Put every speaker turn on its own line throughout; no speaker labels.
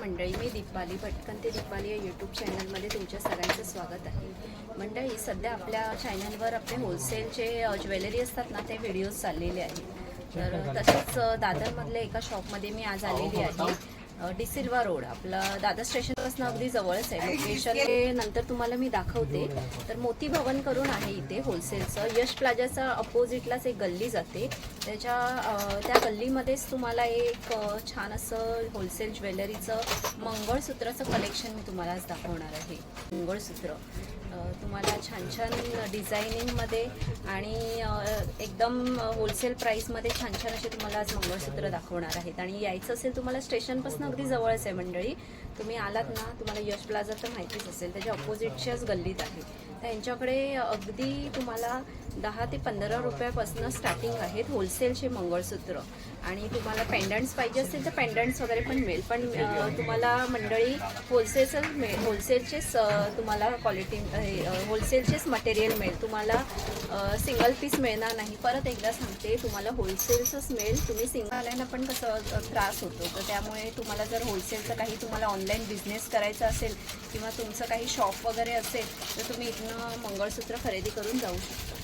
मंडळी मी दीपाली भटकन. ते दीपाली या यूट्यूब चॅनलमध्ये तुमच्या सगळ्यांचं स्वागत आहे. मंडळी सध्या आपल्या चॅनलवर आपले होलसेलचे ज्वेलरी असतात ना ते व्हिडिओज चाललेले आहेत. तर तसेच दादरमधल्या एका शॉपमध्ये मी आज आलेली आहे. डिसिल्वा रोड आपला दादा स्टेशनपासून अगदी जवळच आहे. लोकेशन नंतर तुम्हाला मी दाखवते. तर मोती भवन करून आहे इथे होलसेलचं यश प्लाझाचा अपोजिटलाच एक गल्ली जाते. त्याच्या त्या गल्लीमध्येच तुम्हाला एक छान असं होलसेल ज्वेलरीचं मंगळसूत्राचं कलेक्शन मी तुम्हाला आज दाखवणार आहे. मंगळसूत्र. तुम्हाला छान छान डिझायनिंगमध्ये आणि एकदम होलसेल प्राईसमध्ये छान छान असे तुम्हाला आज मंगळसूत्र दाखवणार आहेत. आणि यायचं असेल तुम्हाला स्टेशनपासून अगदी जवळच आहे मंडळी. तुम्ही आलात ना तुम्हाला यश प्लाझा तर माहितीच असेल. त्याच्या ऑपोजिटच्याच गल्लीत आहे. त्यांच्याकडे अगदी तुम्हाला दहा ते पंधरा रुपयापासून स्टार्टिंग आहेत होलसेलचे मंगळसूत्र. आणि तुम्हाला पेंडंट्स पाहिजे असतील तर पेंडंट्स वगैरे पण मिळेल. पण तुम्हाला मंडळी होलसेलच मिळेल होलसेलचेच तुम्हाला क्वालिटी होलसेलचेच मटेरियल मिळेल. तुम्हाला सिंगल पीस मिळणार नाही. परत एकदा सांगते तुम्हाला होलसेलचंच मिळेल. तुम्ही सिंगल आल्यानं पण कसं त्रास होतो. तर त्यामुळे तुम्हाला जर होलसेलचं काही तुम्हाला ऑनलाईन बिझनेस करायचा असेल किंवा तुमचं काही शॉप वगैरे असेल तर तुम्ही इथनं मंगळसूत्र खरेदी करून जाऊ शकता.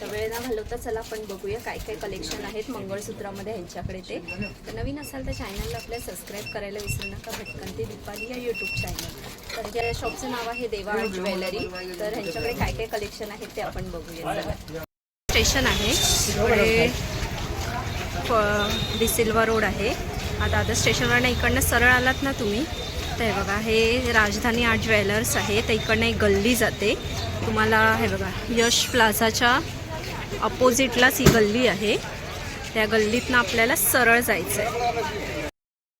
तर वेळ ना घालवता चला आपण बघूया काय काय कलेक्शन आहेत मंगळसूत्रामध्ये ह्यांच्याकडे ते. तर नवीन असाल तर चॅनलला आपल्या सबस्क्राईब करायला विसरू नका. भटकंती दीपाली या यूट्यूब चॅनल तर या शॉपचं नाव आहे देवा ज्वेलरी तर ह्यांच्याकडे काय काय कलेक्शन आहेत ते आपण बघूया. स्टेशन आहे. इकडे डिसिल्वा रोड आहे. आता आता स्टेशनवरनं इकडनं सरळ आलात ना तुम्ही? तर हे बघा हे राजधानी आर्ट ज्वेलर्स आहे. तर इकडनं एक गल्ली जाते. तुम्हाला हे बघा यश प्लाझाच्या अपोजिटलाच ही गल्ली आहे. त्या गल्लीतनं आपल्याला सरळ जायचं आहे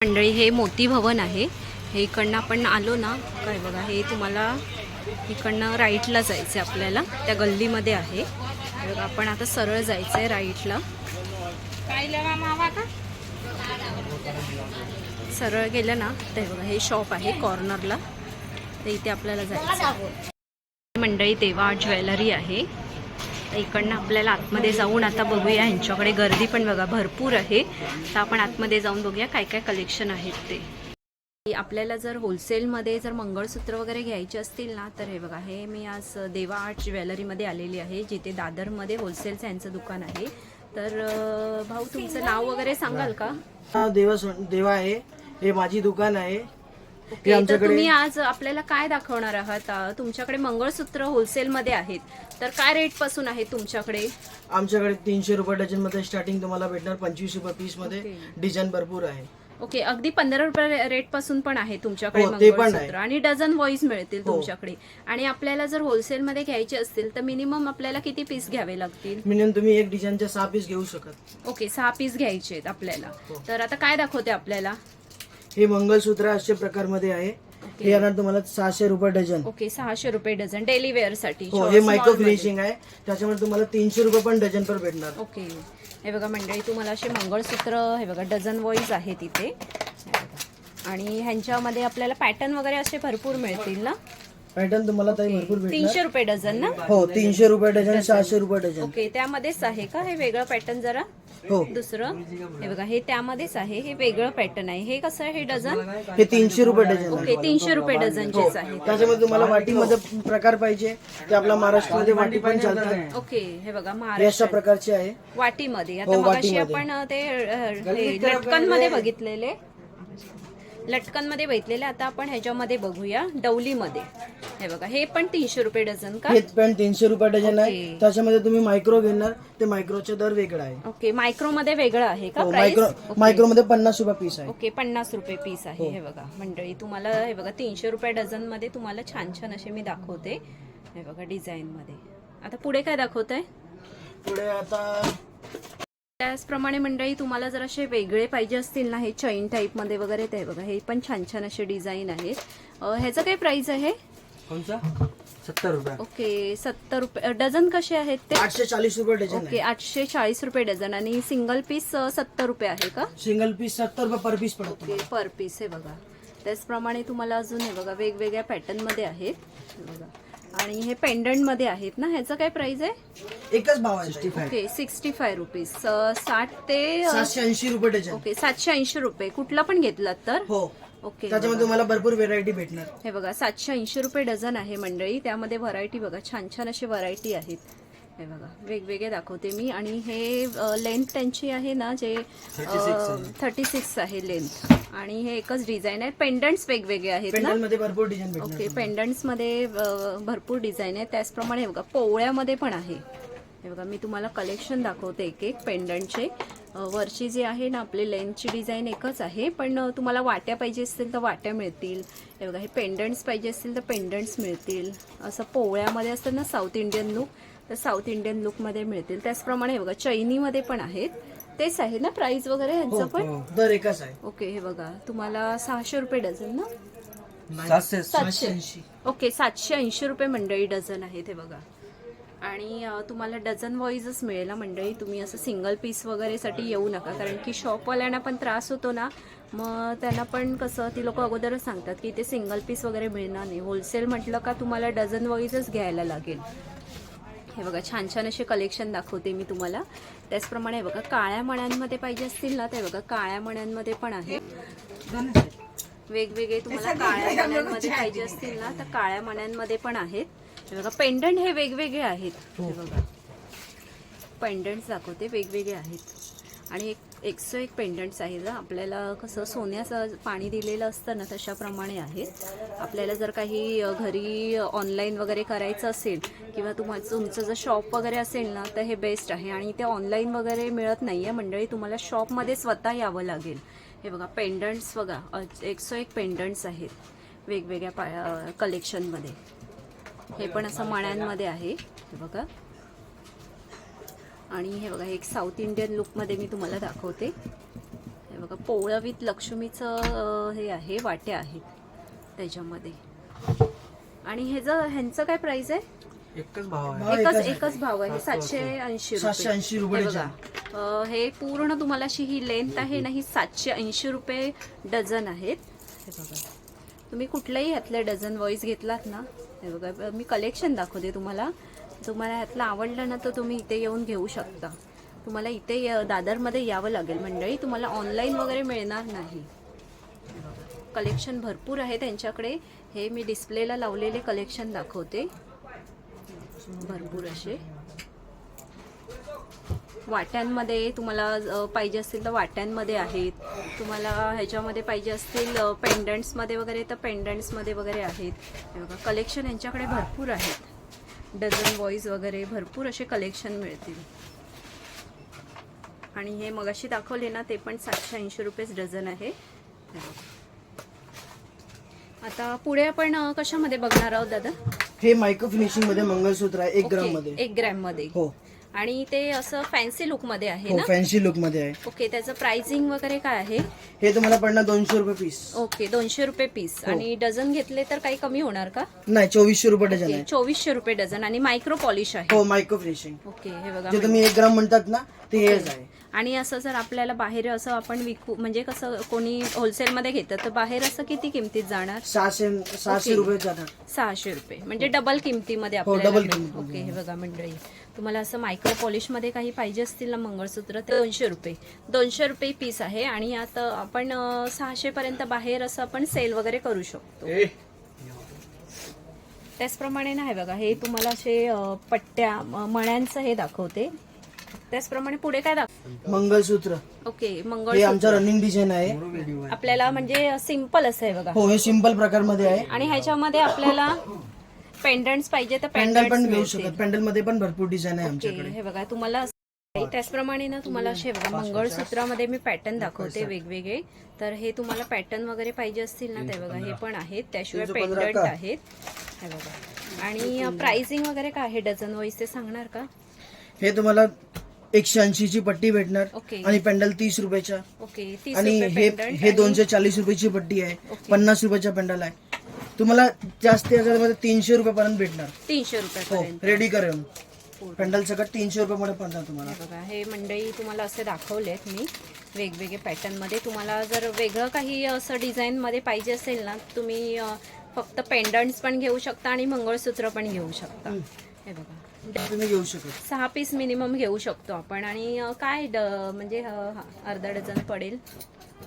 मंडळी हे मोती भवन आहे. हे इकडनं आपण आलो ना काय बघा हे तुम्हाला इकडनं राईटला जायचं आहे आपल्याला. त्या गल्लीमध्ये आहे. बघा आपण आता सरळ जायचं आहे राईटला सरळ गेलं ना हे बघा हे शॉप आहे कॉर्नरला. तर इथे आपल्याला जायचं. मंडळी देवा ज्वेलरी आहे. इकडनं आपल्याला आतमध्ये जाऊन आता बघूया. ह्यांच्याकडे गर्दी पण बघा भरपूर आहे. तर आपण आतमध्ये जाऊन बघूया काय काय कलेक्शन आहेत ते. आपल्याला जर होलसेलमध्ये जर मंगळसूत्र वगैरे घ्यायचे असतील ना तर हे बघा हे मी आज देवा आर्ट ज्वेलरीमध्ये आलेली आहे जिथे दादरमध्ये होलसेलचं यांचं दुकान आहे. तर भाऊ तुमचं नाव वगैरे सांगाल का?
देवा देवा आहे. हे माझी दुकान आहे. हे
ओके, तर
आमच्याकडे
तुम्ही आज आपल्याला काय दाखवणार आहात? अं, तुमच्याकडे मंगळसूत्र होलसेलमध्ये आहेत. तर काय रेटपासून आहे तुमच्याकडे?
आमच्याकडे तीनशे रुपये डझनमध्ये स्टार्टिंग तुम्हाला भेटणार पंचवीस रुपये पीसमध्ये
ओके.
डिझाईन भरपूर आहे.
ओके अगदी पंधरा रुपये रेटपासून पण आहे तुमच्याकडे
हो, ते पण.
मंगळसूत्र. आणि डझन वॉईस मिळतील
हो.
तुमच्याकडे. आणि आपल्याला जर होलसेलमध्ये घ्यायचे असतील तर मिनिमम आपल्याला किती पीस घ्यावे लागतील?
मिनिमम तुम्ही एक डिझाईनचे सहा पीस घेऊ शकत.
ओके सहा पीस घ्यायचे आहेत आपल्याला.
हो.
तर आता काय दाखवते आपल्याला?
हे मंगळसूत्र अशा प्रकारमध्ये आहे. हे येणार तुम्हाला सहाशे रुपये डझन.
ओके सहाशे रुपये डझन. डेली वेअरसाठी.
हो हे मायक्रो. फिनिशिंग आहे. त्याच्यामुळे तुम्हाला तीनशे रुपये पण डझन पर भेटणार.
ओके हे बघा मंडळी तुम्हाला असे मंगळसूत्र हे बघा डझन वाईज आहे तिथे. आणि ह्यांच्यामध्ये आपल्याला पॅटर्न वगैरे असे भरपूर मिळतील ना?
पॅटर्न तुम्हाला ताई भरपूर भेटणार.
तीनशे रुपये डझन ना?
हो तीनशे रुपये डझन सहाशे रुपये डझन.
ओके त्यामध्येच आहे का? हे वेगळं पॅटर्न जरा?
हो.
दुसरं? हे बघा हे त्यामध्येच आहे. हे वेगळं पॅटर्न आहे. हे कसं आहे? हे डझन?
हे तीनशे रुपये डझन आहे.
ओके तीनशे रुपये डझनचेच आहे
त्याच्यामध्ये तुम्हाला वाटीमध्ये प्रकार पाहिजे. ते आपल्या महाराष्ट्रामध्ये वाटी पण चालतात.
ओके हे बघा
हे अशा
महाराष्ट्र.
प्रकारचे आहे.
वाटीमध्ये. आता
हो,
मगाशी
वाटीमध्ये.
आपण ते लटकनमध्ये बघितलेले. लटकनमध्ये बघितलेले आता आपण ह्याच्यामध्ये बघूया डवलीमध्ये. हे बघा हे पण तीनशे रुपये डझन का?
हे पण तीनशे रुपये डझन आहे. त्याच्यामध्ये तुम्ही मायक्रो घेणार ते मायक्रोचे दर वेगळा आहे.
ओके मायक्रो मध्ये वेगळं आहे का
हो,
प्राइस
मायक्रो मायक्रो मध्ये पन्नास रुपये पीस आहे.
ओके पन्नास रुपये पीस आहे. हे. बघा मंडळी तुम्हाला हे बघा तीनशे रुपये डझनमध्ये तुम्हाला छान छान असे मी दाखवते. हे बघा डिझाईन मध्ये आता पुढे काय दाखवत आहे
पुढे आता
त्याचप्रमाणे मंडळी तुम्हाला जर असे वेगळे पाहिजे असतील ना हे चैन टाईपमध्ये वगैरे ते बघा हे पण छान छान असे डिझाईन आहेत. ह्याचं काय प्राइस आहे?
सत्तर रुपये.
ओके सत्तर रुपये डझन कसे आहेत ते?
आठशे चाळीस रुपये डझन
ओके आठशे चाळीस रुपये डझन आणि सिंगल पीस सत्तर रुपये आहे का?
सिंगल पीस सत्तर रुपये पर पीस पडतो
ओके पर पीस हे बघा. त्याचप्रमाणे तुम्हाला अजून हे बघा वेगवेगळ्या पॅटर्नमध्ये आहेत. बघा. आणि हे पेंडंटमध्ये आहेत ना? ह्याचं काय प्राइस आहे?
एकच भाव आहे.
ओके सिक्स्टी फाय रुपीज साठ ते
सातशे ऐंशी रुपये डझन.
ओके सातशे ऐंशी रुपये. कुठला पण घेतलात तर?
हो.
ओके
त्याच्यामध्ये तुम्हाला भरपूर व्हेरायटी भेटणार.
हे बघा सातशे ऐंशी रुपये डझन आहे मंडळी. त्यामध्ये व्हरायटी बघा छान छान अशी व्हरायटी आहेत. हे बघा वेगवेगळे दाखवते मी. आणि हे लेंथ त्यांची आहे ना जे थर्टी सिक्स आहे. लेंथ आणि हे एकच डिझाईन आहे. पेंडंट्स वेगवेगळे आहेत ना?
भरपूर डिझाईन
ओके पेंडंट्समध्ये भरपूर डिझाईन आहे. त्याचप्रमाणे हे बघा पोवळ्यामध्ये पण आहे. हे बघा मी तुम्हाला कलेक्शन दाखवते एक एक पेंडंटचे वरची जी आहे ना आपली लेंथची डिझाईन एकच आहे. पण तुम्हाला वाट्या पाहिजे असतील तर वाट्या मिळतील. हे बघा हे पेंडंट्स पाहिजे असतील तर पेंडंट्स मिळतील. असं पोवळ्यामध्ये असतं ना साऊथ इंडियन लुक तर साऊथ इंडियन लुकमध्ये मिळतील. त्याचप्रमाणे हे बघा चैनीमध्ये पण आहेत. तेच आहे ना प्राइस वगैरे
हो,
ह्यांचं पण?
हो. दर एकच आहे.
ओके हे बघा. तुम्हाला सहाशे रुपये डझन ना?
सातशे
सातशे
ऐंशी.
ओके सातशे ऐंशी रुपये मंडळी डझन आहे ते बघा. आणि तुम्हाला डझन वाईजच मिळेल ना मंडळी. तुम्ही असं सिंगल पीस वगैरेसाठी येऊ नका. कारण की शॉपवाल्यांना पण त्रास होतो ना. मग त्यांना पण कसं ती लोक अगोदरच सांगतात की ते सिंगल पीस वगैरे मिळणार नाही. होलसेल म्हटलं का तुम्हाला डझन वाईजच घ्यायला लागेल. हे बघा छान छान असे कलेक्शन दाखवते मी तुम्हाला. त्याचप्रमाणे हे बघा काळ्या मण्यांमध्ये पाहिजे असतील ना ते बघा काळ्या मण्यांमध्ये पण आहे. वेगवेगळे तुम्हाला काळ्या मण्यांमध्ये पाहिजे असतील ना तर काळ्या मण्यांमध्ये पण आहेत. हे बघा पेंडंट हे वेगवेगळे आहेत. हे बघा. पेंडंट्स दाखवते वेगवेगळे आहेत. आणि एक एकशे एक पेंडंट्स आहेत. हं. आपल्याला कसं सोन्याचं पाणी दिलेलं असतं ना तशाप्रमाणे आहेत. आपल्याला जर काही घरी ऑनलाईन वगैरे करायचं असेल किंवा तुम्हाला तुमचं जर शॉप वगैरे असेल ना तर हे बेस्ट आहे. आणि ते ऑनलाईन वगैरे मिळत नाही आहे मंडळी तुम्हाला शॉपमध्ये स्वतः यावं लागेल. हे बघा पेंडंट्स बघा एकसो एक पेंडंट्स आहेत. वेगवेगळ्या पा कलेक्शनमध्ये हे पण असं मण्यांमध्ये आहे. हे बघा. आणि हे बघा एक साऊथ इंडियन लुकमध्ये मी तुम्हाला दाखवते. हे बघा पोळं विथ लक्ष्मीचं हे आहे वाट्या आहेत त्याच्यामध्ये. आणि हे जर ह्यांचं काय प्राइस आहे?
एकच भाव आहे.
भाव
एकच
एकच आहे.
एकच भाव आहे सातशे ऐंशी
सातशे ऐंशी रुपये
हे बघा अं, हे पूर्ण तुम्हाला अशी ही लेंथ आहे ना ही सातशे ऐंशी रुपये डझन आहेत. हे बघा. तुम्ही कुठल्याही ह्यातले डझन वाईज घेतलात ना हे बघा मी कलेक्शन दाखवते तुम्हाला. तुम्हाला ह्यातलं आवडलं ना तर तुम्ही इथे येऊन घेऊ शकता. तुम्हाला इथे दादरमध्ये यावं लागेल मंडळी. तुम्हाला ऑनलाईन वगैरे मिळणार नाही. कलेक्शन भरपूर आहे त्यांच्याकडे. हे मी डिस्प्लेला लावलेले कलेक्शन दाखवते. भरपूर असे. वाट्यांमध्ये तुम्हाला पाहिजे असतील तर वाट्यांमध्ये आहेत. तुम्हाला ह्याच्यामध्ये पाहिजे असतील पेंडंट्समध्ये वगैरे तर पेंडंट्समध्ये वगैरे आहेत. बघा कलेक्शन यांच्याकडे भरपूर आहेत. डझन बॉईज वगैरे भरपूर असे कलेक्शन मिळतील. आणि हे मगाशी दाखवले ना ते पण सातशे ऐंशी रुपयेच डझन आहे. आता पुढे आपण कशामध्ये बघणार आहोत दादा?
हे मायक्रो फिनिशिंगमध्ये मंगळसूत्र आहे एक ग्राममध्ये
एक ग्रॅममध्ये
हो.
आणि ते असं फॅन्सी लुकमध्ये आहे
हो
ना?
फॅन्सी लुकमध्ये आहे.
ओके त्याचं प्राइसिंग वगैरे काय आहे?
हे तुम्हाला पडणार दोनशे रुपये पीस
ओके दोनशे रुपये पीस
हो.
आणि डझन घेतले तर काही कमी होणार का?
नाही चोवीसशे रुपये डझन आहे.
चोवीसशे रुपये डझन आणि मायक्रो पॉलिश आहे.
हो मायक्रो फिनिशिंग
ओके हे बघा
जे तुम्ही एक ग्राम म्हणतात ना ते हेच आहे.
आणि असं जर आपल्याला बाहेर असं आपण विकू म्हणजे कसं कोणी होलसेलमध्ये घेतं तर बाहेर असं किती किमतीत जाणार?
सहाशे सहाशे. रुपये
सहाशे रुपये. म्हणजे डबल किमतीमध्ये
हो,
आपल्याला
डबल
मिळेल.
किमतीमध्ये.
ओके हे बघा मंडळी. तुम्हाला असं मायक्रो पॉलिशमध्ये काही पाहिजे असतील ना मंगळसूत्र तर दोनशे रुपये. दोनशे रुपये पीस आहे आणि आता आपण सहाशे पर्यंत बाहेर असं आपण सेल वगैरे करू शकतो. त्याचप्रमाणे ना हे बघा हे तुम्हाला असे पट्ट्या मण्यांचं हे दाखवते. त्याचप्रमाणे पुढे काय दाखव
मंगळसूत्र.
ओके
हे
मंगळसूत्र.
आमचा रनिंग डिझाईन आहे.
आपल्याला म्हणजे सिंपल असं आहे बघा.
हो हे सिंपल प्रकारमध्ये आहे.
आणि ह्याच्यामध्ये आपल्याला पेंडंट्स पाहिजे तर पेंडंट्स
पण घेऊ. शकत पॅन्डलमध्ये पण भरपूर डिझाईन आहे आमच्याकडे.
हे बघा तुम्हाला त्याचप्रमाणे ना तुम्हाला असे बघा मंगळसूत्रामध्ये मी पॅटर्न दाखवते वेगवेगळे. तर हे तुम्हाला पॅटर्न वगैरे पाहिजे असतील ना ते बघा हे पण आहेत. त्याशिवाय पेंडंट? आहेत. हे बघा. आणि प्राइसिंग वगैरे काय आहे? डझन वाईज ते सांगणार का?
हे तुम्हाला एकशे ऐंशी ची पट्टी भेटणार.
ओके.
आणि पॅन्डल तीस रुपयाच्या. आणि हे दोनशे चाळीस रुपयाची पट्टी आहे. पन्नास रुपयाचा पॅन्डल आहे. तुम्हाला जास्ती मध्ये तीनशे रुपयापर्यंत भेटणार.
तीनशे
हो
रुपयापर्यंत.
रेडी करून.
पूर्ण.
पॅन्डल सगळं तीनशे रुपयामध्ये पडणार तुम्हाला.
हे बघा हे मंडळी तुम्हाला असे दाखवलेत मी. वेगवेगळे पॅटर्नमध्ये तुम्हाला जर वेगळं काही असं डिझाईन मध्ये पाहिजे असेल ना तुम्ही अ, फक्त पेंडंट्स पण घेऊ शकता आणि मंगळसूत्र पण घेऊ शकता. हे बघा.
तुम्ही घेऊ शकत.
सहा पीस मिनिमम घेऊ शकतो आपण. आणि अ, काय ड म्हणजे अ, अर्धा डझन पडेल?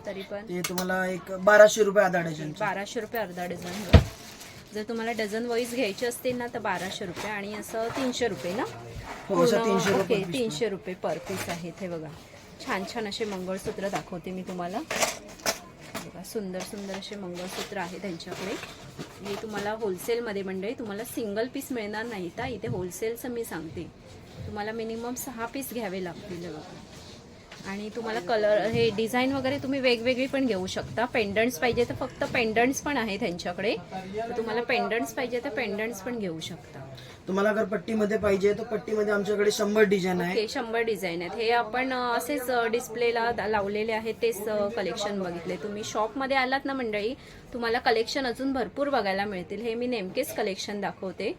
तरी पण.
ते तुम्हाला एक बाराशे रुपये आधा डझन
बाराशे रुपये अर्धा डझन. जर तुम्हाला डझन वाईज घ्यायचे असतील ना तर बाराशे रुपये आणि असं तीनशे रुपये ना?
हो असं
पूर्ण-
तीनशे
ओके
रुपये piece.
तीनशे रुपये पर पीस आहेत हे बघा. छान छान असे मंगळसूत्र दाखवते मी तुम्हाला. बघा सुंदर सुंदर असे मंगळसूत्र आहे त्यांच्याकडे. हे तुम्हाला होलसेलमध्ये मंडळी तुम्हाला सिंगल पीस मिळणार नाही तर इथे होलसेलचं मी सांगते. तुम्हाला मिनिमम सहा पीस घ्यावे लागतील हे बघा. आणि तुम्हाला कलर हे डिझाईन वगैरे तुम्ही वेगवेगळी पण घेऊ शकता. पेंडंट्स पाहिजे तर फक्त पेंडंट्स पण आहे त्यांच्याकडे. तुम्हाला पेंडंट्स पाहिजे तर पेंडंट्स पण घेऊ शकता.
तुम्हाला अगर पट्टीमध्ये पाहिजे तर पट्टीमध्ये आमच्याकडे शंभर डिझाईन आहे
ओके शंभर डिझाईन आहेत. हे आपण असेच डिस्प्लेला लावलेले आहेत तेच कलेक्शन बघितले. तुम्ही शॉपमध्ये आलात ना मंडळी तुम्हाला कलेक्शन अजून भरपूर बघायला मिळतील. हे मी नेमकेच कलेक्शन दाखवते.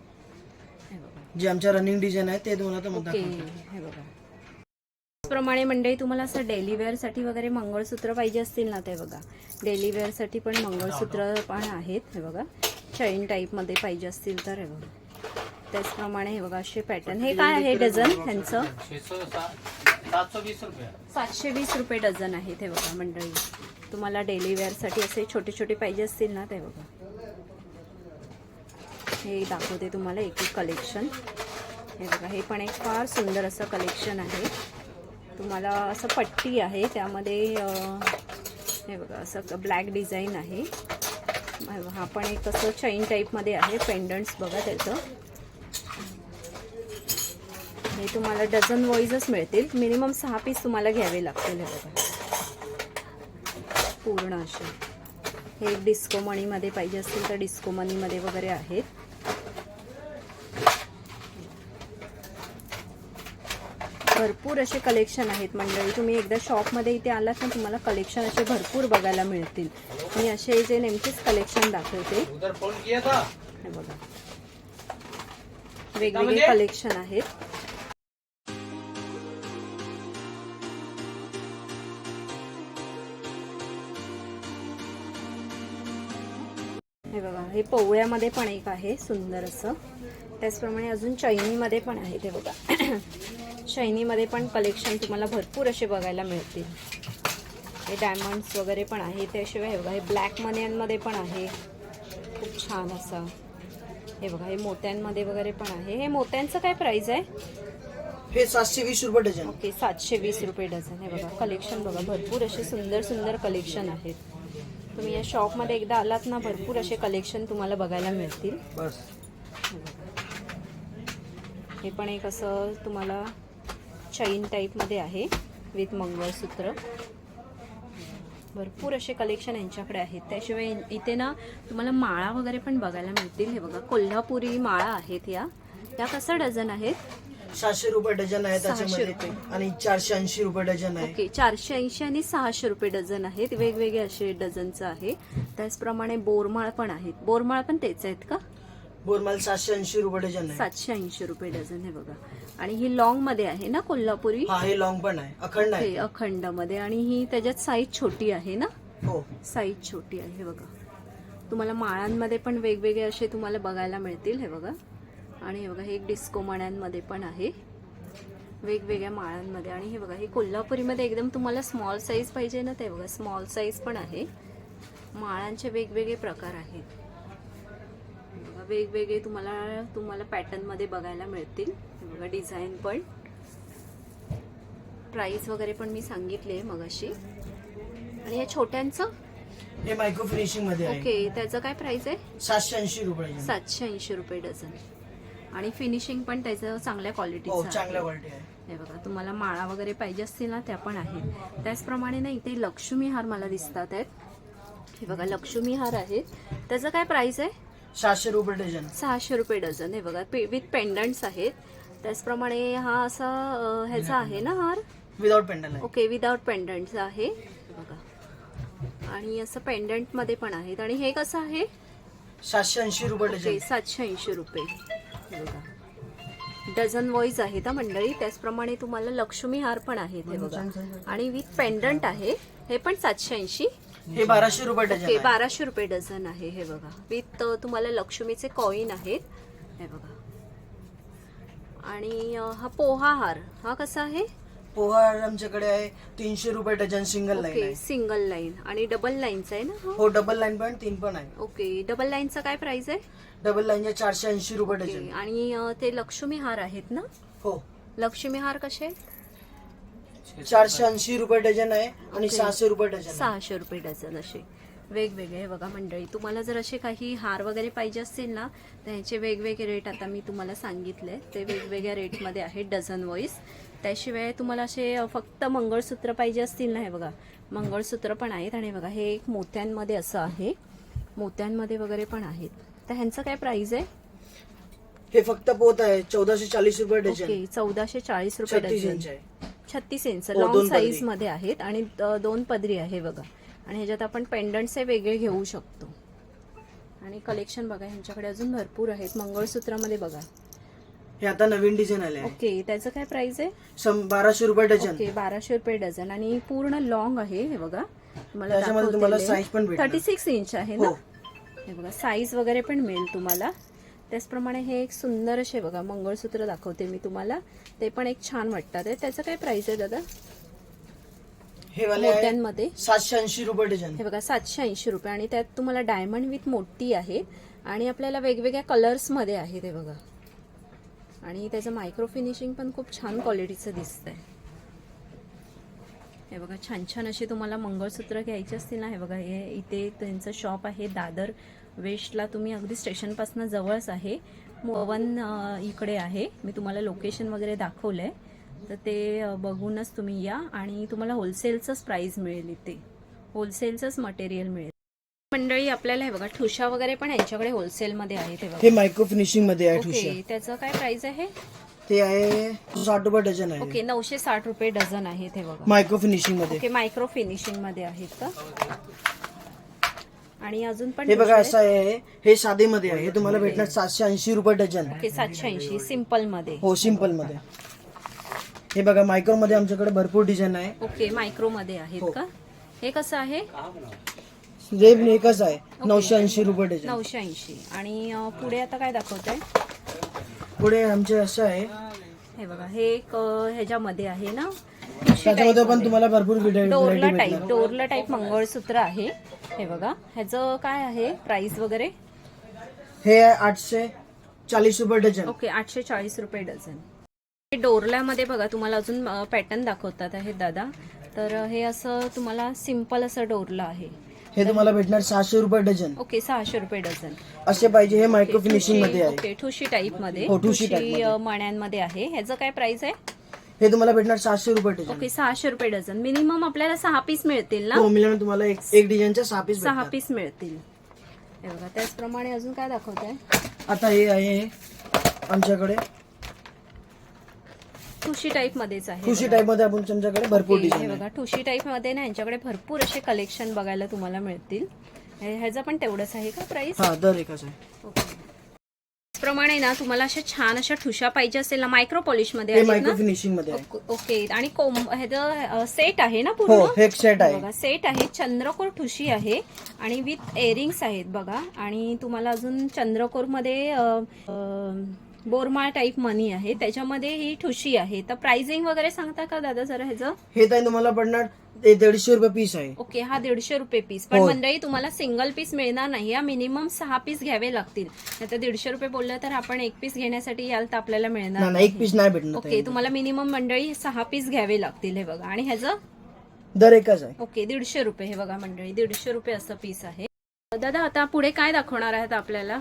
हे
जे आमच्या रनिंग डिझाईन आहे ते तुम्हाला तर
ओके हे बघा. त्याचप्रमाणे मंडळी तुम्हाला असं डेली वेअरसाठी वगैरे मंगळसूत्र पाहिजे असतील ना ते बघा. डेली वेअरसाठी पण मंगळसूत्र पण आहेत हे बघा. चैन टाईपमध्ये पाहिजे असतील तर हे बघा. त्याचप्रमाणे हे बघा असे पॅटर्न हे काय आहे डझन ह्यांचं? सातशे वीस रुपये डझन आहेत हे बघा मंडळी. तुम्हाला डेली वेअरसाठी असे छोटे छोटे पाहिजे असतील ना ते बघा. हे दाखवते तुम्हाला एक एक कलेक्शन हे बघा हे पण एक फार सुंदर असं कलेक्शन आहे. तुम्हाला असं पट्टी आहे त्यामध्ये हे बघा असं ब्लॅक डिझाईन आहे. हा पण एक असं चैन टाईपमध्ये आहे पेंडंट्स बघा त्याचं. हे तुम्हाला डझन वॉईजच मिळतील. मिनिमम सहा पीस तुम्हाला घ्यावे लागतील हे बघा. पूर्ण असे. हे डिस्को मणीमध्ये पाहिजे असतील तर डिस्को मनीमध्ये वगैरे आहेत. भरपूर असे कलेक्शन आहेत मंडळी. तुम्ही एकदा शॉपमध्ये इथे आलात ना तुम्हाला कलेक्शन असे भरपूर बघायला मिळतील. मी असे जे नेमकेच कलेक्शन दाखवते.
उधर फोन किया था?
हे बघा. वेगवेगळे कलेक्शन आहेत. हे बघा हे पोवळ्यामध्ये पण एक आहे सुंदर असं. त्याचप्रमाणे अजून चैनीमध्ये पण आहे ते बघा. चैनीमध्ये पण कलेक्शन तुम्हाला भरपूर असे बघायला मिळतील. हे डायमंड्स वगैरे पण आहे. त्याशिवाय हे बघा हे ब्लॅक मन्यांमध्ये पण आहे. खूप छान असं. हे बघा हे मोत्यांमध्ये वगैरे पण आहे. हे मोत्यांचं काय प्राइस आहे?
हे सातशे वीस रुपये डझन.
ओके सातशे वीस रुपये डझन. हे बघा कलेक्शन बघा भरपूर असे सुंदर सुंदर कलेक्शन आहेत. तुम्ही या शॉपमध्ये एकदा आलात ना भरपूर असे कलेक्शन तुम्हाला बघायला मिळतील. हे पण एक असं तुम्हाला चैन टाईपमध्ये आहे विथ मंगळसूत्र. भरपूर असे कलेक्शन यांच्याकडे आहेत. त्याशिवाय इथे ना तुम्हाला माळा वगैरे पण बघायला मिळतील. हे बघा कोल्हापुरी माळा आहेत या. त्या कसा डझन आहेत?
सातशे रुपये डझन आहे
सहाशे रुपये.
आणि चारशे ऐंशी रुपये डझन आहे.
ओके चारशे ऐंशी आणि सहाशे रुपये डझन आहेत. वेगवेगळे असे डझनचं आहे. त्याचप्रमाणे बोरमाळ पण आहेत. बोरमाळ पण तेच आहेत का?
बोरमाल सातशे ऐंशी रुपये डझन आहे.
सातशे ऐंशी रुपये डझन हे बघा. आणि ही लॉंगमध्ये आहे ना कोल्हापुरी?
हा हे लॉंग पण आहे. अखंड आहे.
अखंडमध्ये आणि ही त्याच्यात साईज छोटी आहे ना?
हो.
साईज छोटी आहे हे बघा. तुम्हाला माळांमध्ये पण वेगवेगळे असे तुम्हाला बघायला मिळतील हे बघा. आणि हे बघा हे एक डिस्को मण्यांमध्ये पण आहे. वेगवेगळ्या माळांमध्ये. आणि हे बघा हे कोल्हापुरीमध्ये एकदम तुम्हाला स्मॉल साईज पाहिजे ना ते बघा. स्मॉल साईज पण आहे. माळांचे वेगवेगळे प्रकार आहेत. वेगवेगळे तुम्हाला तुम्हाला पॅटर्नमध्ये बघायला मिळतील. हे बघा डिझाईन पण. प्राईस वगैरे पण मी सांगितले मगाशी. आणि या छोट्यांचं?
हे मायक्रो फिनिशिंगमध्ये
ओके त्याचं काय प्राइस आहे?
सातशे ऐंशी रुपये
सातशे ऐंशी रुपये डझन आणि फिनिशिंग पण त्याचं चांगल्या
हो
क्वालिटीचं
चांगल्या क्वालिटी आहे.
हे बघा तुम्हाला माळा वगैरे पाहिजे असतील ना त्या पण आहेत. त्याचप्रमाणे ना इथे लक्ष्मी हार मला दिसतात आहेत. हे बघा लक्ष्मी हार आहेत. त्याचं काय प्राइस आहे?
सातशे रुपये डझन.
सहाशे रुपये डझन हे बघा. विथ पेंडंट्स आहेत. त्याचप्रमाणे हा असा अं, ह्याचा आहे ना हार?
विदाउट पेंडल आहे.
ओके विदाउट पेंडंटचा आहे. हे बघा. आणि असं पेंडंटमध्ये पण आहेत. आणि हे कसं आहे?
सातशे ऐंशी रुपये डझन.
सातशे ऐंशी रुपये. हे बघा. डझन वाईज आहेत हा मंडळी. त्याचप्रमाणे तुम्हाला लक्ष्मी हार पण आहेत हे बघा. आणि विथ पेंडंट आहे हे पण सातशे ऐंशी.
हे बाराशे रुपये डझन आहे.
बाराशे रुपये डझन आहे हे बघा. विथ तुम्हाला लक्ष्मीचे कॉईन आहेत. हे बघा. आणि अं, हा पोहा हार हा कसा आहे?
पोहा आमच्याकडे आहे तीनशे रुपये डझन सिंगल लाईन
ओके
आहे.
सिंगल लाईन आणि डबल लाईनचा आहे ना हा?
हो डबल लाईन पण तीन पण आहे.
ओके डबल लाईनचा काय प्राइस आहे?
डबल लाईनचे चारशे ऐंशी रुपये
ओके
डझन.
आणि अं, ते लक्ष्मी हार आहेत ना?
हो.
लक्ष्मी हार कसे
चारशे ऐंशी रुपये डझन आहे आणि. सहाशे रुपये डझन आहे.
सहाशे रुपये डझन असे. वेगवेगळे बघा मंडळी. तुम्हाला जर असे काही हार वगैरे पाहिजे असतील ना तर ह्याचे वेगवेगळे रेट आता मी तुम्हाला सांगितले. ते वेगवेगळ्या रेटमध्ये आहेत डझन वाईज त्याशिवाय तुम्हाला असे अ, फक्त मंगळसूत्र पाहिजे असतील ना हे बघा. मंगळसूत्र पण आहेत आणि बघा हे एक मोत्यांमध्ये असं आहे. मोत्यांमध्ये वगैरे पण आहेत. तर ह्यांचं काय प्राइस आहे?
हे फक्त पोत आहे चौदाशे चाळीस रुपये डझन.
ओके चौदाशे चाळीस रुपये
छत्तीस
डझन.
इंच आहे.
छत्तीस इंच
हो,
लॉंग
दोन पदरी.
साईजमध्ये आहेत आणि अ, दोन पदरी आहे बघा. आणि ह्याच्यात आपण पेंडंट्स वेगळे घेऊ शकतो. आणि कलेक्शन बघा ह्यांच्याकडे अजून भरपूर आहेत. मंगळसूत्रामध्ये बघा.
हे आता नवीन डिझाईन आले आहे.
ओके त्याचं काय प्राइस आहे?
सम- बाराशे रुपये डझन.
ओके बाराशे रुपये डझन. आणि पूर्ण लॉंग आहे हे बघा.
त्याच्यामध्ये तुम्हाला size पण भेटणार.
थर्टी सिक्स इंच आहे ना?
हो.
हे बघा साईज वगैरे पण मिळेल तुम्हाला. त्याचप्रमाणे हे एक सुंदर असे बघा मंगळसूत्र दाखवते मी तुम्हाला. ते पण एक छान वाटतात. त्याचं काय प्राइस आहे दादा?
हे
मोत्यांमध्ये.
सातशे ऐंशी रुपये डझन.
हे बघा सातशे ऐंशी रुपये. आणि त्यात तुम्हाला डायमंड विथ मोठी आहे. आणि आपल्याला वेगवेगळ्या कलर्समध्ये आहे ते बघा. आणि त्याचं मायक्रो फिनिशिंग पण खूप छान क्वालिटीचं दिसतंय. हे बघा छान छान असे तुम्हाला मंगळसूत्र घ्यायचे असतील ना हे बघा हे इथे त्यांचं शॉप आहे दादर वेस्टला तुम्ही अगदी स्टेशनपासून जवळच आहे. पवन इकडे आहे. मी तुम्हाला लोकेशन वगैरे दाखवलं आहे तर ते बघूनच तुम्ही या आणि तुम्हाला होलसेलचंच प्राईस मिळेल इथे. होलसेलचंच मटेरियल मिळेल. मंडळी आपल्याला हे बघा ठुशा वगैरे पण यांच्याकडे होलसेलमध्ये आहे ते बघा.
मायक्रो फिनिशिंगमध्ये आहे
त्याचं काय प्राइस आहे?
ते आहे साठ रुपये डझन आहे.
ओके नऊशे साठ रुपये डझन आहे ते बघा.
मायक्रो फिनिशिंगमध्ये.
ओके मायक्रो फिनिशिंगमध्ये आहेत का? आणि अजून पण
हे बघा असं आहे हे साधे मध्ये आहे. हे तुम्हाला भेटणार सातशे ऐंशी रुपये डझन.
ओके सातशे ऐंशी सिंपलमध्ये.
हो सिंपलमध्ये. हे बघा मायक्रो मध्ये आमच्याकडे भरपूर डिझाईन आहे.
ओके मायक्रो मध्ये आहेत
हो.
का? हे कसं आहे?
रेब एकच आहे? नऊशे ऐंशी रुपये डझन.
नऊशे ऐंशी. आणि अं, पुढे आता काय दाखवत आहे
पुढे आमचे असं आहे.
हे बघा हे एक ह्याच्यामध्ये आहे ना?
त्याच्यामध्ये पण तुम्हाला भरपूर
डोरला टाईप डोरला टाईप मंगळसूत्र आहे. हे बघा ह्याचं काय आहे? प्राइस वगैरे?
हे आहे आठशे चाळीस रुपये डझन.
ओके आठशे चाळीस रुपये डझन. हे डोरल्यामध्ये बघा तुम्हाला अजून पॅटर्न दाखवतात आहेत दादा. तर हे असं तुम्हाला सिंपल असं डोरला आहे.
हे तुम्हाला भेटणार सहाशे रुपये डझन.
ओके सहाशे रुपये डझन.
असे पाहिजे हे मायक्रो फिनिशिंगमध्ये आहे.
ओके ठुशी टाईपमध्ये.
हो, ठुशी type
ठुशी,
मध्ये.
अ, मण्यांमध्ये आहे. ह्याचं काय प्राइस आहे?
हे तुम्हाला भेटणार सहाशे रुपये डझन.
ओके सहाशे रुपये डझन. मिनिमम आपल्याला सहा पीस मिळतील ना?
हो मिळून तुम्हाला एक एक डिझाईनच्या सहा पीस
सहा
भेटणार.
पीस मिळतील. हे बघा त्याचप्रमाणे अजून काय दाखवत आहे
आता हे आहे आमच्याकडे.
ठुशी टाईप मध्येच आहे बघा.
टाईपमध्ये आपण तुमच्याकडे भरपूर
हे
डिझाईन आहे.
बघा ठुशी टाईपमध्ये ना यांच्याकडे भरपूर असे कलेक्शन बघायला तुम्हाला मिळतील. हे- ह्याचं पण तेवढंच आहे का प्राइस
हा दर एकच आहे.
त्याचप्रमाणे ना तुम्हाला अशा छान अशा ठुशा पाहिजे असेल ना मायक्रो पॉलिशमध्ये
हे
आहेत
मायक्रो
ना
फिनिशिंगमध्ये आहे.
ओक- ओके. आणि कोम ह्याचं सेट आहे ना
हो
पूर्ण?
हे एक सेट आहे.
बघा सेट आहे. चंद्रकोर ठुशी आहे. आणि विथ एअरिंग्स आहेत बघा. आणि तुम्हाला अजून चंद्रकोरमध्ये बोरमाळ टाईप मनी आहे. त्याच्यामध्ये ही ठुशी आहे. तर प्राइसिंग वगैरे सांगता का दादा जरा ह्याचं?
हे ताई तुम्हाला पडणार ते दीडशे रुपये पीस आहे.
ओके हा दीडशे रुपये पीस पण
हो.
मंडळी तुम्हाला सिंगल पीस मिळणार नाही. या मिनिमम सहा पीस घ्यावे लागतील. तर दीडशे रुपये बोललं तर आपण एक पीस घेण्यासाठी याल तर आपल्याला मिळणार
ना एक पीस नाही भेटणार
ओके
ताई.
तुम्हाला मिनिमम मंडळी सहा पीस घ्यावे लागतील हे बघा. आणि ह्याचं?
दर एकच आहे.
ओके दीडशे रुपये हे बघा मंडळी. दीडशे रुपये असं पीस आहे. दादा आता पुढे काय दाखवणार आहेत आपल्याला?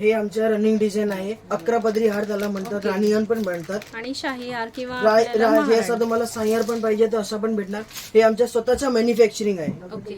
हे आमच्या रनिंग डिझाईन आहे. अकरा पदरी हार त्याला म्हणतात राणीयन पण म्हणतात
आणि शाही हार किंवा आपल्याला
हे
महाराणी.
असं तुम्हाला सायर पण पाहिजे तर असं पण भेटणार. हे आमच्या स्वतःच्या मॅन्युफॅक्चरिंग आहे.
ओके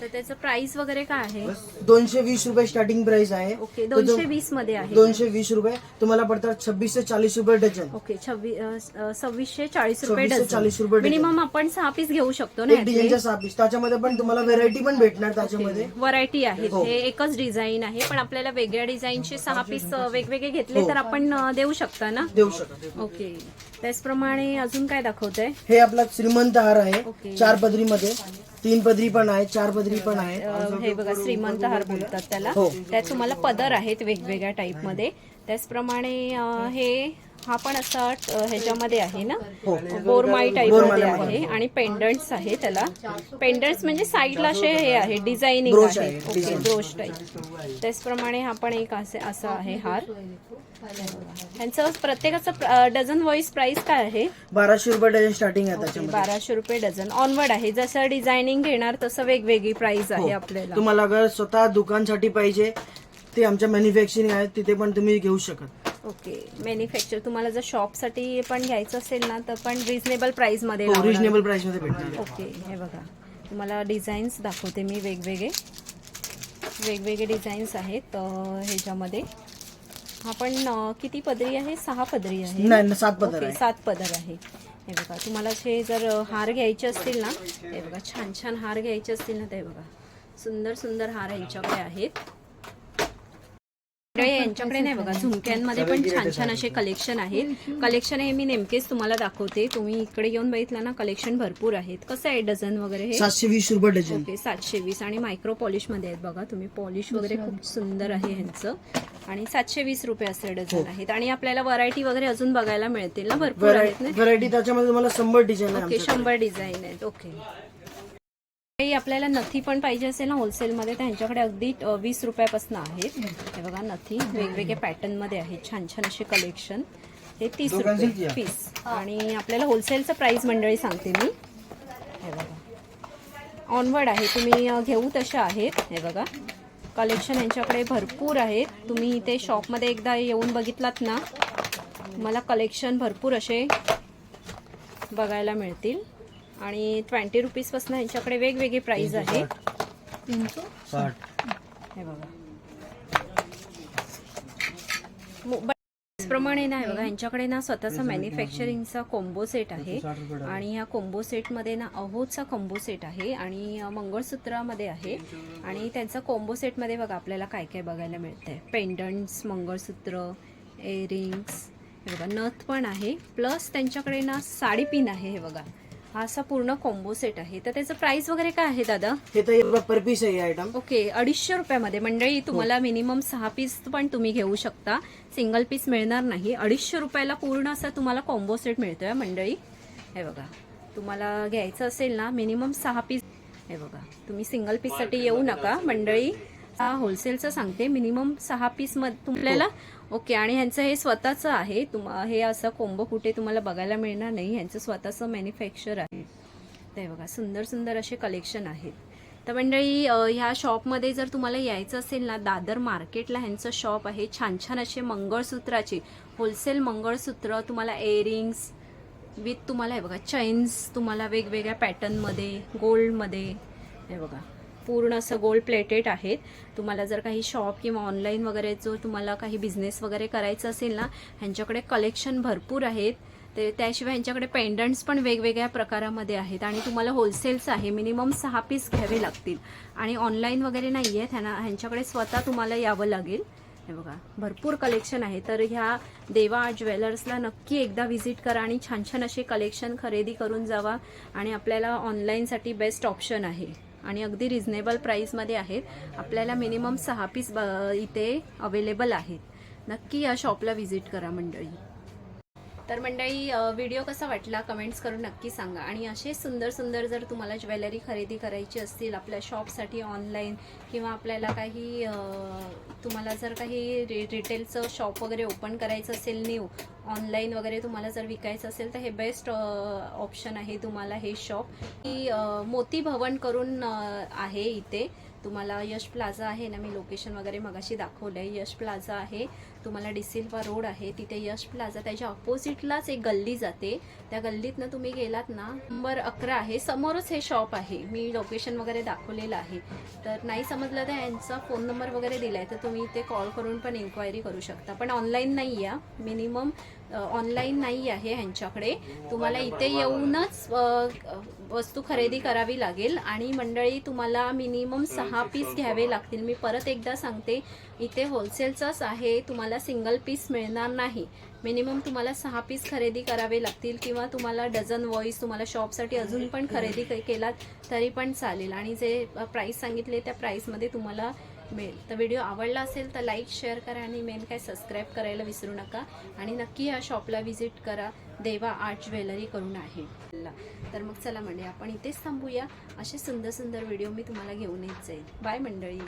तर त्याचं प्राइस वगैरे काय आहे?
दोनशे वीस रुपये स्टार्टिंग प्राइस आहे.
ओके दोनशे वीसमध्ये आहे.
दोनशे वीस रुपये. तुम्हाला पडतात छब्बीस ते चाळीस रुपये डझन.
ओके सव्वीसशे चाळीस रुपये
सव्वीसशे चाळीस रुपये डझन.
मिनिमम आपण सहा पीस घेऊ शकतो ना
डिझाईनच्या सहा पीस त्याच्यामध्ये पण तुम्हाला व्हेरायटी पण भेटणार त्याच्यामध्ये.
व्हरायटी आहेत
हो.
हे एकच डिझाईन आहे पण आपल्याला वेगळ्या डिझाईनचे सहा पीस वेगवेगळे घेतले
हो.
तर आपण देऊ शकता ना?
देऊ शकता
ओके त्याचप्रमाणे अजून काय दाखवत आहे
हे आपला श्रीमंत हार. आहे चार पदरी मध्ये तीन पदरी पण आहे चार पदरी पण आहे
हे बघा श्रीमंत हार बोलतात त्याला.
हो.
त्यात तुम्हाला पदर आहेत वेगवेगळ्या टाईपमध्ये. त्याचप्रमाणे अ, हे हा पण असा ह्याच्यामध्ये आहे ना?
हो.
बोरमाई टाईपमध्ये
बोरमाळ्यामध्ये.
आहे आणि पेंडंट्स आहे त्याला. पेंडंट्स म्हणजे साईडला असे हे आहे डिझायनिंग
ब्रोच
आहे. ओके. ब्रोच टाईप त्याचप्रमाणे हा पण एक असे असा आहे हार. ह्यांचं प्रत्येकाचं डझन वाईज प्राइस काय आहे?
बाराशे रुपये डझन स्टार्टिंग आहे
बाराशे रुपये डझन ऑनवर्ड आहे. जसं डिझायनिंग घेणार तसं वेगवेगळी प्राइस आहे आपल्याला.
हो. तुम्हाला अगर स्वतः दुकानसाठी पाहिजे ते आमच्या मॅन्युफॅक्चरिंग आहे तिथे पण तुम्ही घेऊ शकत.
ओके. मॅन्युफॅक्चर तुम्हाला जर शॉपसाठी पण घ्यायचं असेल ना तर पण
हो
लावणार.
रिजनेबल प्राइसमध्ये भेटणार
ओके हे बघा. तुम्हाला डिझाईन्स दाखवते मी वेगवेगळे. वेगवेगळे डिझाईन्स आहेत ह्याच्यामध्ये. हा पण किती पदरी आहे? सहा पदरी आहे.
नाही सात पदर
ओके
आहे.
सात पदर आहे. हे बघा तुम्हाला असे जर हार घ्यायचे असतील ना हे बघा छान छान हार घ्यायचे असतील ना ते बघा. सुंदर सुंदर हार यांच्याकडे आहेत. यांच्याकडे नाही बघा झुमक्यांमध्ये पण छान छान असे कलेक्शन आहेत. कलेक्शन हे मी नेमकेच तुम्हाला दाखवते. तुम्ही इकडे येऊन बघितलं ना कलेक्शन भरपूर आहेत. कसं आहे डझन वगैरे हे?
सातशे वीस रुपये डझन.
ओके सातशे वीस. आणि मायक्रो पॉलिशमध्ये आहेत बघा तुम्ही. पॉलिश वगैरे खूप सुंदर आहे ह्यांचं. आणि सातशे वीस रुपये असे
हो.
डझन आहेत. आणि आपल्याला व्हरायटी वगैरे अजून बघायला मिळतील ना भरपूर आहेत ना?
व्हरायटी त्याच्यामध्ये तुम्हाला शंभर डिझाईन आहे
ओके. शंभर डिझाईन आहेत. ओके. काही आपल्याला नथी पण पाहिजे असेल ना होलसेलमध्ये तर ह्यांच्याकडे अगदी वीस रुपयापासून आहेत. हे बघा नथी वेगवेगळ्या पॅटर्नमध्ये आहेत. छान छान असे कलेक्शन हे तीस रुपये. पीस आणि आपल्याला होलसेलचं प्राइस मंडळी सांगते मी. हे बघा. ऑनवर्ड आहे. तुम्ही घेऊ तशा आहेत. हे बघा. कलेक्शन यांच्याकडे भरपूर आहेत. तुम्ही इथे शॉपमध्ये एकदा येऊन बघितलात ना मला कलेक्शन भरपूर असे बघायला मिळतील. आणि ट्वेंटी रुपीजपासून यांच्याकडे वेगवेगळी प्राइस आहे.
साठ
हे बघा. हे बघा यांच्याकडे ना स्वतःचा मॅन्युफॅक्चरिंगचा कोंबो सेट आहे. आणि या कोंबो सेटमध्ये ना अहोचा कोंबो सेट आहे आणि मंगळसूत्रामध्ये आहे. आणि त्यांचा कोंबो सेटमध्ये बघा आपल्याला काय काय बघायला मिळतंय. पेंडंट्स मंगळसूत्र इयरिंग्स हे बघा नथ पण आहे. प्लस त्यांच्याकडे ना साडी पिन आहे हे बघा. हा असा पूर्ण कोंबो सेट आहे. तर त्याचं प्राइस वगैरे काय आहे दादा?
हे तर पर पीस आहे आयटम
ओके अडीचशे रुपयामध्ये. मंडळी तुम्हाला मिनिमम सहा पीस पण तुम्ही घेऊ शकता. सिंगल पीस मिळणार नाही. अडीचशे रुपयाला पूर्ण असा तुम्हाला कॉम्बो सेट मिळतोय मंडळी. हे बघा. तुम्हाला घ्यायचं असेल ना मिनिमम सहा पीस हे बघा. तुम्ही सिंगल पीससाठी येऊ नका मंडळी. हा होलसेलचं सांगते. मिनिमम सहा पीसमध्ये तुम्हाला ओके आणि ह्यांचं हे स्वतःचं आहे? तुम हे असं कोंब कुठे तुम्हाला बघायला मिळणार नाही. ह्यांचं स्वतःचं मॅन्युफॅक्चर आहे. ते बघा सुंदर सुंदर असे कलेक्शन आहेत. तर मंडळी ह्या शॉपमध्ये जर तुम्हाला यायचं असेल ना दादर मार्केटला ह्यांचं शॉप आहे. छान छान असे मंगळसूत्राचे होलसेल मंगळसूत्र तुम्हाला एअरिंग्स विथ तुम्हाला हे बघा चैन्स तुम्हाला वेगवेगळ्या पॅटर्नमध्ये गोल्डमध्ये हे बघा. पूर्ण असं गोल्ड प्लेटेड आहेत. तुम्हाला जर काही शॉप किंवा ऑनलाईन वगैरे जो तुम्हाला काही बिझनेस वगैरे करायचं असेल ना ह्यांच्याकडे कलेक्शन भरपूर आहेत. ते त्याशिवाय ह्यांच्याकडे पेंडंट्स पण वेगवेगळ्या प्रकारामध्ये आहेत. आणि तुम्हाला होलसेलचं आहे मिनिमम सहा पीस घ्यावे लागतील. आणि ऑनलाईन वगैरे नाही आहेत ह्यांना ह्यांच्याकडे स्वतः तुम्हाला यावं लागेल. हे बघा भरपूर कलेक्शन आहे. तर ह्या देवा ज्वेलर्सला नक्की एकदा व्हिजिट करा आणि छान छान असे कलेक्शन खरेदी करून जावा. आणि आपल्याला ऑनलाईनसाठी बेस्ट ऑप्शन आहे. आणि अगदी रिझनेबल प्राईसमध्ये आहेत. आपल्याला मिनिमम सहा पीस इथे अवेलेबल आहेत. नक्की या शॉपला व्हिजिट करा मंडळी. तर मंडळी व्हिडिओ कसा वाटला कमेंट्स करून नक्की सांगा. आणि असे सुंदर सुंदर जर तुम्हाला ज्वेलरी खरेदी करायची असतील आपल्या शॉपसाठी ऑनलाईन किंवा आपल्याला काही तुम्हाला जर काही रि रिटेलचं शॉप वगैरे ओपन करायचं असेल न्यू ऑनलाईन वगैरे तुम्हाला जर विकायचं असेल तर हे बेस्ट ऑप्शन आहे तुम्हाला हे शॉप. की मोती भवन करून आहे इथे. तुम्हाला यश प्लाझा आहे ना मी लोकेशन वगैरे मगाशी दाखवलं आहे यश प्लाझा आहे. तुम्हाला डिसिल्वा रोड आहे तिथे यश प्लाझा त्याच्या अपोजिटलाच एक गल्ली जाते. त्या गल्लीतनं तुम्ही गेलात ना नंबर अकरा आहे समोरच हे शॉप आहे. मी लोकेशन वगैरे दाखवलेलं आहे. तर नाही समजलं तर यांचा फोन नंबर वगैरे दिला आहे तर तुम्ही इथे कॉल करून पण इन्क्वायरी करू शकता. पण ऑनलाईन नाही आहे मिनिमम ऑनलाईन नाही आहे ह्यांच्याकडे. तुम्हाला इथे येऊनच वस्तू खरेदी करावी लागेल आणि मंडळी तुम्हाला मिनिमम सहा पीस घ्यावे लागतील. मी परत एकदा सांगते इथे होलसेलचंच आहे तुम्हाला सिंगल पीस मिळणार नाही. मिनिमम तुम्हाला सहा पीस खरेदी करावे लागतील किंवा तुम्हाला डझन वॉईस तुम्हाला शॉपसाठी अजून पण खरेदी केलात तरी पण चालेल. आणि जे प्राईस सांगितले त्या प्राईसमध्ये तुम्हाला मिळेल तर व्हिडिओ आवडला असेल तर लाईक शेअर करा आणि मेन काय सबस्क्राईब करायला विसरू नका. आणि नक्की या शॉपला व्हिजिट करा. देवा आर्ट ज्वेलरी करून आहे. तर मग चला म्हणजे आपण इथेच थांबूया. असे सुंदर सुंदर व्हिडिओ मी तुम्हाला घेऊन येत जाईल बाय मंडळी.